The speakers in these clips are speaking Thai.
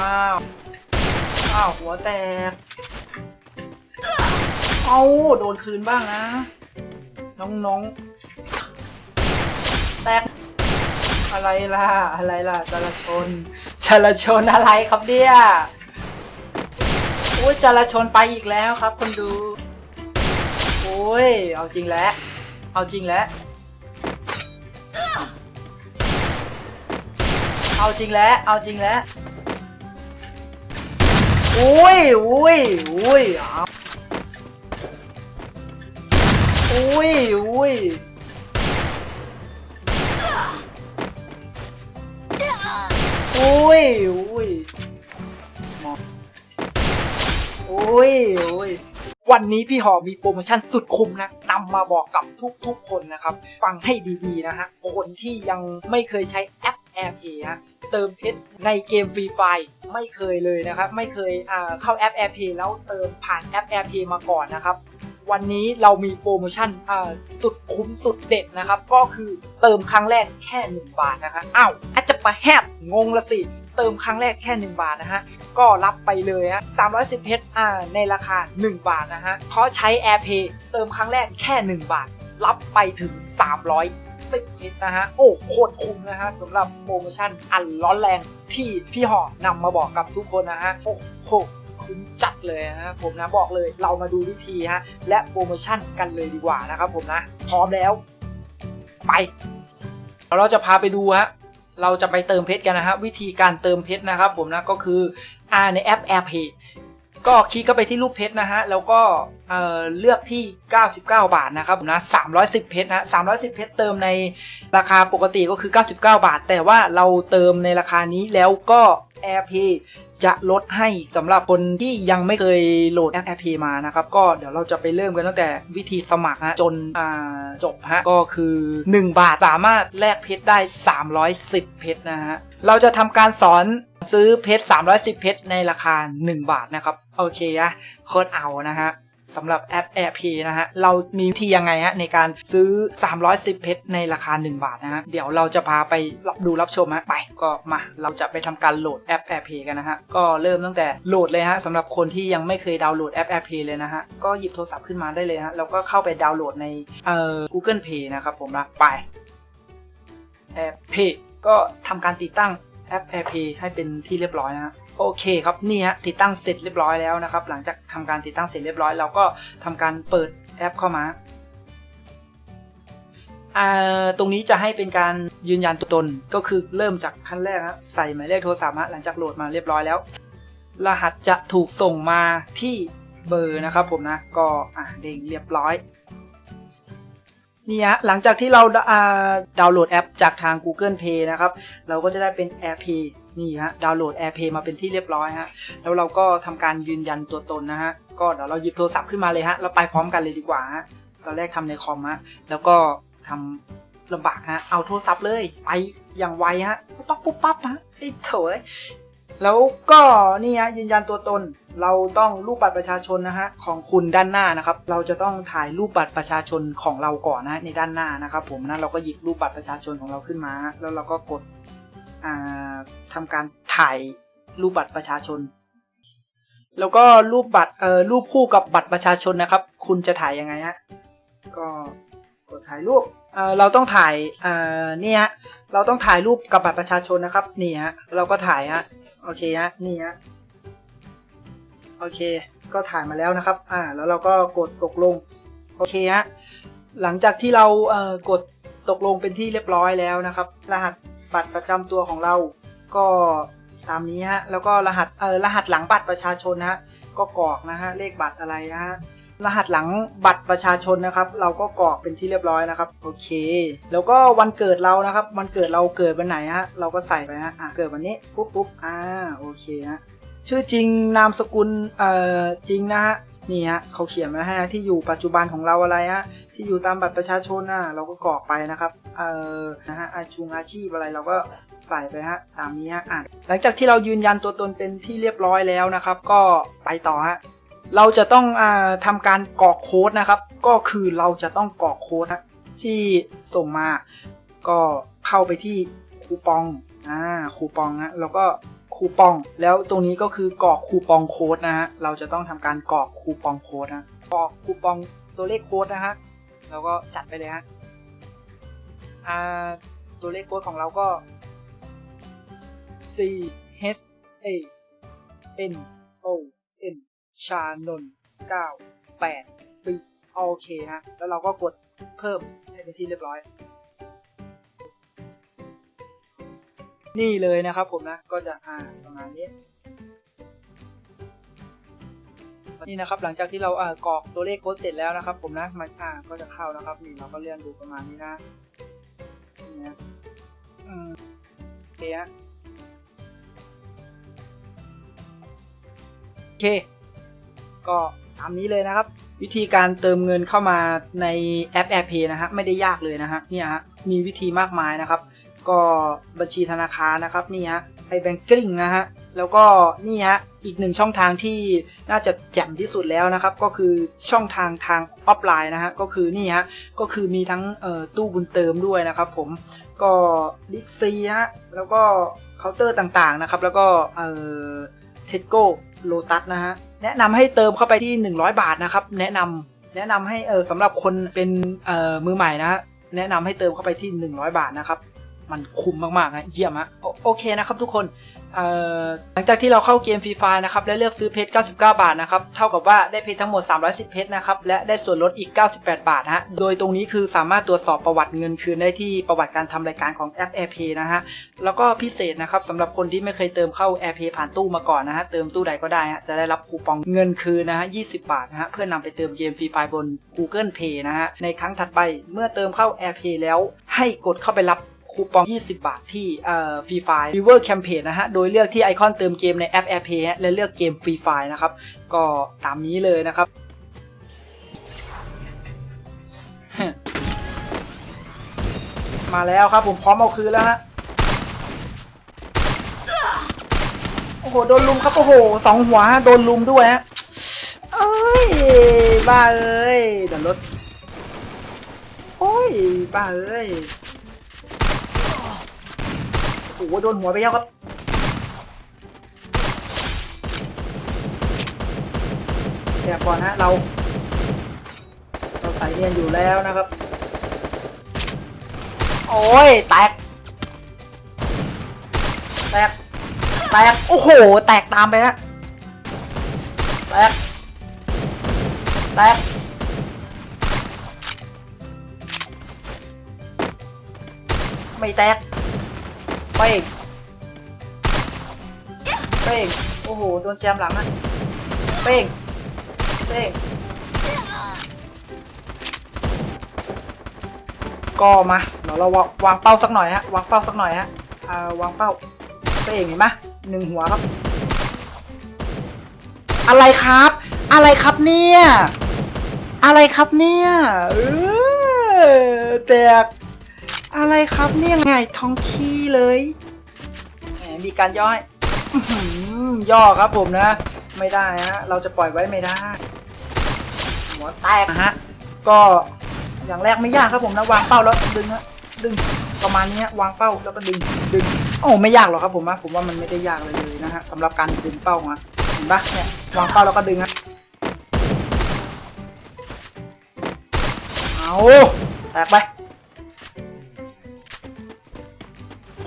อ้าว อ้าว หัวแตก เอาโดนคืนบ้างนะ น้องๆ แตก อะไรล่ะ อะไรล่ะจราชนจราชนอะไรครับเนี่ยโอ้ยจราชนไปอีกแล้วครับคนดู โอ้ย เอาจริงแล้ว เอาจริงแล้ว เอาจริงแล้ว เอาจริงแล้ว อุ้ยอุ้ยอุ้ยเอาอุ้ยอุ้ยอุ้ยอุ้ยอุ้ยอุ้ยวันนี้พี่หอมมีโปรโมชั่นสุดคุ้มนะนำมาบอกกับทุกๆคนนะครับ ฟังให้ดีๆนะฮะ คนที่ยังไม่เคยใช้แอป AirPay ฮะ เติมเพชรในเกมฟรีไฟไม่เคยเลยนะครับ ไม่เคยเข้าแอป AirPay แล้วเติมผ่านแอป AirPay มาก่อนนะครับ วันนี้เรามีโปรโมชั่นสุดคุ้มสุดเด็ดนะครับ ก็คือเติมครั้งแรกแค่ 1 บาทนะครับอ้าวอาจจะประแฮบงงละสิ เติมครั้งแรกแค่ 1 บาทนะฮะก็รับไปเลยฮะ310เพชรในราคา 1 บาทนะฮะเพราะใช้ AirPay เติมครั้งแรกแค่ 1 บาท รับไปถึง 300 10นะฮะ โอ้โคตรคุ้มนะฮะสำหรับโปรโมชั่นอันร้อนแรงที่พี่หอนำมาบอกกับทุกคนนะฮะ โอ้โหคุ้มจัดเลยนะผมนะบอกเลยเรามาดูวิธีฮะ และโปรโมชั่นกันเลยดีกว่านะครับผมนะ พร้อมแล้ว ไป เราจะพาไปดูฮะเราจะไปเติมเพชรกันนะฮะวิธีการเติมเพชรนะครับผมนะก็คืออ่าในแอป AirPay ก็คลิกเข้าไปที่รูปเพชรนะฮะ แล้วก็เอ่อเลือกที่ 99 บาทนะครับผมนะ310 เพชรนะ310 เพชรเติมในราคาปกติก็คือ 99 บาท แต่ว่าเราเติมในราคานี้แล้วก็ AirPay จะลดให้สำหรับคนที่ยังไม่เคยโหลดแอป AirPay มานะครับ ก็เดี๋ยวเราจะไปเริ่มกันตั้งแต่วิธีสมัครฮะจนจบฮะก็คือ 1 บาทสามารถแลกเพชรได้ 310 เพชรนะฮะ เราจะทำการสอนซื้อเพชร 310 เพชรในราคา 1 บาทนะครับ โอเคอะโคตรเอานะฮะสำหรับแอป AirP นะฮะ เรามีวิธียังไงฮะในการซื้อ 310 เพชรในราคา 1 บาทนะฮะ เดี๋ยวเราจะพาไปรับดูรับชมฮะ ไปก็มา เราจะไปทำการโหลดแอป AirP กันนะฮะ ก็เริ่มตั้งแต่โหลดเลยฮะสำหรับคนที่ยังไม่เคยดาวน์โหลดแอป AirP เลยนะฮะ ก็หยิบโทรศัพท์ขึ้นมาได้เลยฮะ แล้วก็เข้าไปดาวน์โหลดในเอ่อ Google Play นะครับผมนะ ไป AirP ก็ทำการติดตั้งแอป AirPay ให้เป็นที่เรียบร้อยนะฮะโอเคครับนี่ฮะติดตั้งเสร็จเรียบร้อยแล้วนะครับ หลังจากทำการติดตั้งเสร็จเรียบร้อยเราก็ทำการเปิดแอปเข้ามาอ่าตรงนี้จะให้เป็นการยืนยันตัวตนก็คือเริ่มจากขั้นแรกฮะใส่หมายเลขโทรศัพท์ฮะหลังจากโหลดมาเรียบร้อยแล้ว รหัสจะถูกส่งมาที่เบอร์นะครับผมนะก็อะเด้งเรียบร้อย นี่ฮะหลังจากที่เราดาวน์โหลดแอปจากทาง Google Play นะครับ เราก็จะได้เป็น AirPay นี่ฮะดาวน์โหลด AirPay มาเป็นที่เรียบร้อยฮะแล้วเราก็ทำการยืนยันตัวตนนะฮะก็เดี๋ยวเราหยิบโทรศัพท์ขึ้นมาเลยฮะเราไปพร้อมกันเลยดีกว่าฮะตอนแรกทำในคอมฮะแล้วก็ทำลำบากฮะเอาโทรศัพท์เลยไปอย่างไวฮะปุ๊บปั๊บปุ๊บปั๊บฮะไอ้โถยแล้วก็นี่ฮะยืนยันตัวตน เราต้องรูปบัตรประชาชนนะฮะของคุณด้านหน้านะครับ เราจะต้องถ่ายรูปบัตรประชาชนของเราก่อนนะในด้านหน้านะครับ ผมนะเราก็หยิบรูปบัตรประชาชนของเราขึ้นมา แล้วเราก็กดอ่าทำการถ่ายรูปบัตรประชาชน แล้วก็รูปบัตรเอ่อรูปคู่กับบัตรประชาชนนะครับ คุณจะถ่ายยังไงฮะก็กดถ่ายรูปเอ่อเราต้องถ่ายเอ่อนี่ฮะเราต้องถ่ายรูปกับบัตรประชาชนนะครับนี่ฮะเราก็ถ่ายฮะโอเคฮะนี่ฮะ โอเค ก็ถ่ายมาแล้วนะครับ อ่า แล้วเราก็กดตกลง โอเคฮะ หลังจากที่เราเอ่อกดตกลงเป็นที่เรียบร้อยแล้วนะครับ รหัสบัตรประจำตัวของเรา ก็ตามนี้ฮะ แล้วก็รหัส เอ่อ รหัสหลังบัตรประชาชนนะฮะ ก็กรอกนะฮะ เลขบัตรอะไรนะฮะรหัสหลังบัตรประชาชนนะครับ เราก็กรอกเป็นที่เรียบร้อยนะครับ โอเค แล้วก็วันเกิดเรานะครับ วันเกิดเราเกิดวันไหนฮะเราก็ใส่ไปฮะอ่าเกิดวันนี้ปุ๊บปุ๊บอ่าโอเคฮะ ชื่อจริงนามสกุลเอ่อจริงนะฮะนี่ฮะเขาเขียนไว้ให้ฮะที่อยู่ปัจจุบันของเราอะไรฮะที่อยู่ตามบัตรประชาชนน่ะเราก็กรอกไปนะครับเอ่อนะฮะอาชุงอาชีพอะไรเราก็ใส่ไปฮะตามนี้ฮะอะหลังจากที่เรายืนยันตัวตนเป็นที่เรียบร้อยแล้วนะครับ ก็ไปต่อฮะเราจะต้องอ่าทำการกรอกโค้ดนะครับ ก็คือเราจะต้องกรอกโค้ดฮะที่ส่งมาก็เข้าไปที่คูปองอ่าคูปองฮะแล้วก็ คูปอง แล้วตรงนี้ก็คือกรอกคูปองโค้ดนะฮะเราจะต้องทำการกรอกคูปองโค้ดนะกรอกคูปองตัวเลขโค้ดนะฮะแล้วก็จัดไปเลยฮะอ่าตัวเลขโค้ดของเราก็ C H A N O N ชานน9 8ปีโอเคฮะแล้วเราก็กดเพิ่มให้เป็นที่เรียบร้อย นี่เลยนะครับผมนะก็จะอ่าประมาณนี้นี่นะครับหลังจากที่เราอ่ากรอกตัวเลขโค้ดเสร็จแล้วนะครับ ผมนะมันอ่าก็จะเข้านะครับ นี่เราก็เลื่อนดูประมาณนี้นะนี่นะอืมโอเคฮะโอเค ก็ตามนี้เลยนะครับ วิธีการเติมเงินเข้ามาในแอป AirPay นะฮะไม่ได้ยากเลยนะฮะเนี่ยฮะมีวิธีมากมายนะครับ ก็บัญชีธนาคารนะครับนี่ฮะไอแบงกิ้งนะฮะแล้วก็นี่ฮะอีกหนึ่งช่องทางที่น่าจะแจ่มที่สุดแล้วนะครับ ก็คือช่องทางทางออฟไลน์นะฮะก็คือนี่ฮะก็คือมีทั้งตู้บุญเติมด้วยนะครับ ผมก็ดิกซีฮะแล้วก็เคาน์เตอร์ต่างๆนะครับ แล้วก็เอ่อเทสโก้โลตัสนะฮะแนะนำให้เติมเข้าไปที่ 100 บาทนะครับ แนะนำแนะนำให้เออสำหรับคนเป็นเอ่อมือใหม่นะฮะแนะนำให้เติมเข้าไปที่ 100 บาทนะครับ มันคุ้มมากๆนะเยี่ยมฮะโอโอเคนะครับทุกคนหลังจากที่เราเข้าเกมฟรีไฟนะครับและเลือกซื้อเพชร 99 บาทนะครับเท่ากับว่าได้เพชรทั้งหมด 310 เพชรนะครับและได้ส่วนลดอีก 98 บาทฮะโดยตรงนี้คือสามารถตรวจสอบประวัติเงินคืนได้ที่ประวัติการทำรายการของแอป AirPay นะฮะแล้วก็พิเศษนะครับสำหรับคนที่ไม่เคยเติมเข้า AirPay ผ่านตู้มาก่อนนะฮะเติมตู้ใดก็ได้ฮะจะได้รับคูปองเงินคืนนะฮะ 20 บาทนะฮะเพื่อนำไปเติมเกมฟรีไฟบน Google Play นะฮะในครั้งถัดไปเมื่อเติมเข้า AirPay แล้วให้กดเข้าไปรับ คูปอง 20 บาทที่เอ่อฟรีไฟล์ River Campaign นะฮะ โดยเลือกที่ไอคอนเติมเกมในแอป AirPay และเลือกเกมฟรีไฟล์นะครับ ก็ตามนี้เลยนะครับ มาแล้วครับผมพร้อมเอาคืนแล้วฮะ โอ้โห โดนลุมครับ โอ้โหสองหัวโดนลุมด้วยฮะเอ้ย บ้าเอ้ยเดี๋ยวรถโอ้ย บ้าเอ้ย โอ้โหโดนหัวไปแล้วครับแอบก่อนฮะเรา เราใส่เนียนอยู่แล้วนะครับ โอ้ย แตก แตก แตก โอ้โห แตกตามไปฮะแตก แตกไม่แตก เป้งเป้งโอ้โห โดนแจมหลังอะเป้งเป้งก็มาเดี๋ยวเราวาวางเป้าสักหน่อยฮะ วางเป้าสักหน่อยฮะอ่าวางเป้าเป้งเห็นไหมหนึ่งหัวครับ อะไรครับ อะไรครับเนี่ย อะไรครับเนี่ย เออแตก อะไรครับเนี่ยไงท้องขี้เลยแหมมีการย่อยอื้อหือย่อครับผมนะ ไม่ได้ฮะเราจะปล่อยไว้ไม่ได้ หัวแตกนะฮะก็อย่างแรกไม่ยากครับผมนะวางเป้าแล้วดึงฮะดึงประมาณนี้ฮะวางเป้าแล้วก็ดึงดึงโอ้ไม่ยากหรอกครับผมนะผมว่ามันไม่ได้ยากเลยเลยนะฮะสำหรับการดึงเป้าฮะเห็นปะเนี่ยวางเป้าแล้วก็ดึงฮะเอาแตกไป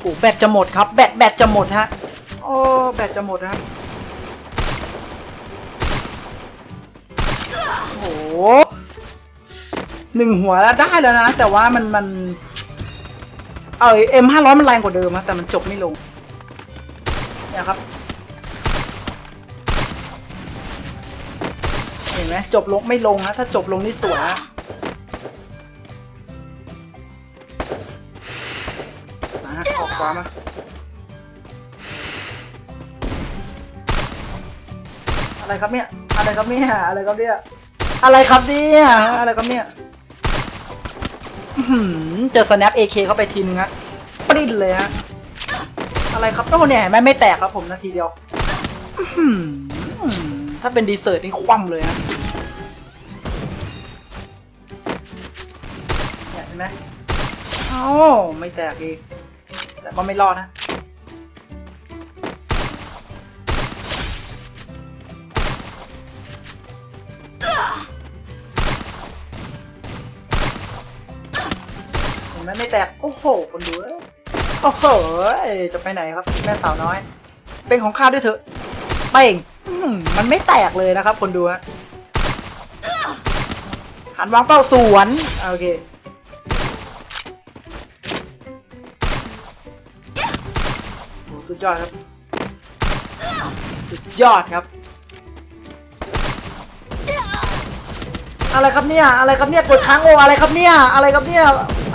โอ้โหแบตจะหมดครับ แบตแบตจะหมดฮะ โอ้แบตจะหมดฮะโอ้โหหนึ่งหัวแล้วได้แล้วนะ แต่ว่ามันมัน เออเอ็มห้าร้อยมันแรงกว่าเดิมฮะแต่มันจบไม่ลงเนี่ยครับเห็นไหมจบลงไม่ลงฮะถ้าจบลงนี่สวย ฮะออกขวามาอะไรครับเนี่ย อะไรครับเนี่ย อะไรครับเนี่ย อะไรครับเนี่ยอะไรครับเนี่ยเจอ snap AK เข้าไปทีนึงฮะปริ้นเลยฮะ อะไรครับโอ้เนี่ยเห็นไม่แตกครับผมนาทีเดียว ถ้าเป็นดีเซอร์ตนี่คว่ำเลยฮะเนี่ยเห็นไหมเอ้าไม่แตกอีก แต่ก็ไม่รอดนะ เห็นไหมไม่แตก โอ้โหคนดูแล้วโอ้โห จะไปไหนครับแม่สาวน้อย เป็นของข้าด้วยเถอะไปเองมันไม่แตกเลยนะครับ คนดูฮะหันวางเป้าสวน โอเค สุดยอดครับ สุดยอดครับ อะไรครับเนี่ย อะไรครับเนี่ย กดค้างโออะไรครับเนี่ย อะไรครับเนี่ย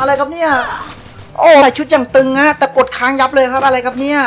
อะไรครับเนี่ย โอ้ใส่ชุดอย่างตึงฮะ แต่กดค้างยับเลยครับ อะไรครับเนี่ย